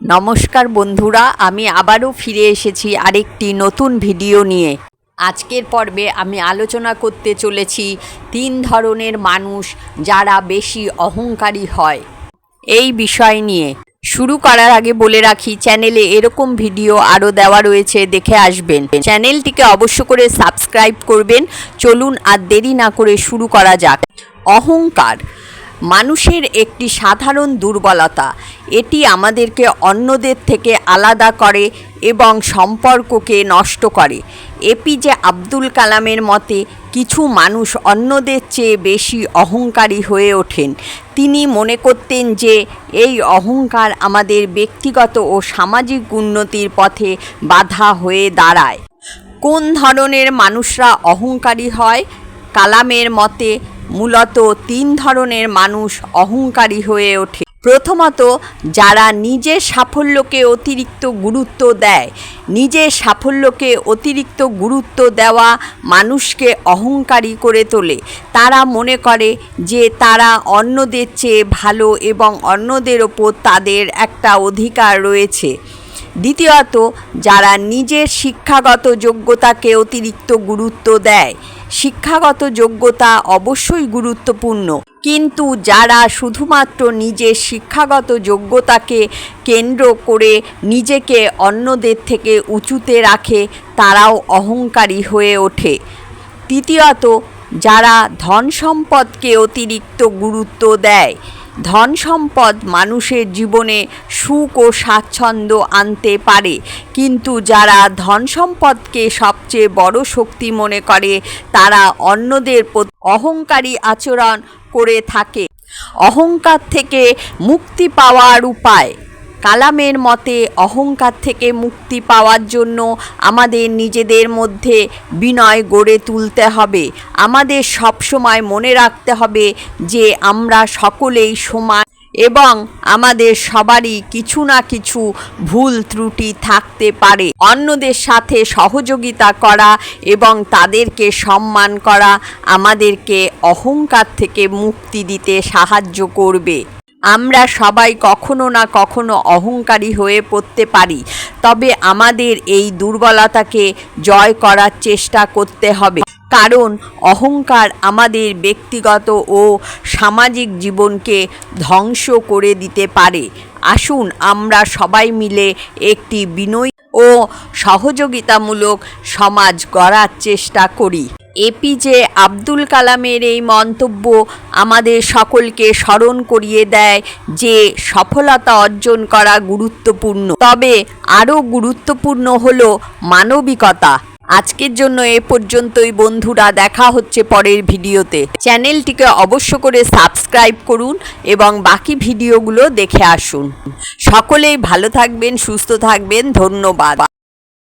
নমস্কার বন্ধুরা, আমি আবারও ফিরে এসেছি আরেকটি নতুন ভিডিও নিয়ে। আজকের পর্বে আমি আলোচনা করতে চলেছি তিন ধরনের মানুষ যারা বেশি অহংকারী হয়। এই বিষয় নিয়ে। শুরু করার আগে বলে রাখি, চ্যানেলে এরকম ভিডিও আরও দেওয়া রয়েছে, দেখে আসবেন। চ্যানেলটিকে অবশ্য করে সাবস্ক্রাইব করবেন। চলুন আর দেরি না করে শুরু করা যাক। অহংকার। মানুষের একটি সাধারণ দুর্বলতা। এটি আমাদেরকে অন্যদের থেকে আলাদা করে এবং সম্পর্ককে নষ্ট করে। এপিজে আব্দুল কালামের মতে, কিছু মানুষ অন্যদের চেয়ে বেশি অহংকারী হয়ে ওঠেন। তিনি মনে করতেন যে, এই অহংকার আমাদের ব্যক্তিগত ও সামাজিক উন্নতির পথে বাধা হয়ে দাঁড়ায়। কোন ধরনের মানুষরা অহংকারী হয়? কালামের মতে মূলত তিন ধরনের মানুষ অহংকারী হয়ে ওঠে। প্রথমত, যারা নিজের সাফল্যকে অতিরিক্ত গুরুত্ব দেয়। নিজের সাফল্যকে অতিরিক্ত গুরুত্ব দেওয়া মানুষকে অহংকারী করে তোলে। তারা মনে করে যে তারা অন্যদের চেয়ে ভালো এবং অন্যদের ওপর তাদের একটা অধিকার রয়েছে। দ্বিতীয়ত, যারা নিজের শিক্ষাগত যোগ্যতাকে অতিরিক্ত গুরুত্ব দেয়, শিক্ষাগত যোগ্যতা অবশ্যই গুরুত্বপূর্ণ। কিন্তু যারা শুধুমাত্র নিজের শিক্ষাগত যোগ্যতাকে কেন্দ্র করে নিজেকে অন্যদের থেকে উঁচুতে রাখে, তারাও অহংকারী হয়ে ওঠে। তৃতীয়ত, যারা ধন সম্পদকে অতিরিক্ত গুরুত্ব দেয় ধন সম্পদ মানুষের জীবনে সুখ ও স্বাচ্ছন্দ্য আনতে পারে। কিন্তু যারা ধন সম্পদকে সবচেয়ে বড় শক্তি মনে করে, তারা অন্যদের প্রতি অহংকারী আচরণ করে থাকে। অহংকার থেকে মুক্তি পাওয়ার উপায়। কালামের মতে অহংকার থেকে মুক্তি পাওয়ার জন্য আমাদের নিজেদের মধ্যে বিনয় গড়ে তুলতে হবে। আমাদের সবসময় মনে রাখতে হবে যে আমরা সকলেই সমান এবং আমাদের সবারই কিছু না কিছু ভুল ত্রুটি থাকতে পারে। অন্যদের সাথে সহযোগিতা করা এবং তাদেরকে সম্মান করা আমাদেরকে অহংকার থেকে মুক্তি দিতে সাহায্য করবে। আমরা সবাই কখনো না কখনো অহংকারী হয়ে পড়তে পারি। তবে আমাদের এই দুর্বলতাকে জয় করার চেষ্টা করতে হবে। কারণ অহংকার আমাদের ব্যক্তিগত ও সামাজিক জীবনকে ধ্বংস করে দিতে পারে। আসুন আমরা সবাই মিলে একটি বিনয়ী ও সহযোগিতামূলক সমাজ গড়ার চেষ্টা করি। এপিজে আব্দুল কালামের এই মন্তব্য আমাদের সকলকে স্মরণ করিয়ে দেয় যে সফলতা অর্জন করা গুরুত্বপূর্ণ। তবে আরও গুরুত্বপূর্ণ হল মানবিকতা। আজকের জন্য এ পর্যন্তই বন্ধুরা, দেখা হচ্ছে পরের ভিডিওতে। চ্যানেলটিকে অবশ্য করে সাবস্ক্রাইব করুন এবং বাকি ভিডিওগুলো দেখে আসুন। সকলেই ভালো থাকবেন, সুস্থ থাকবেন, ধন্যবাদ।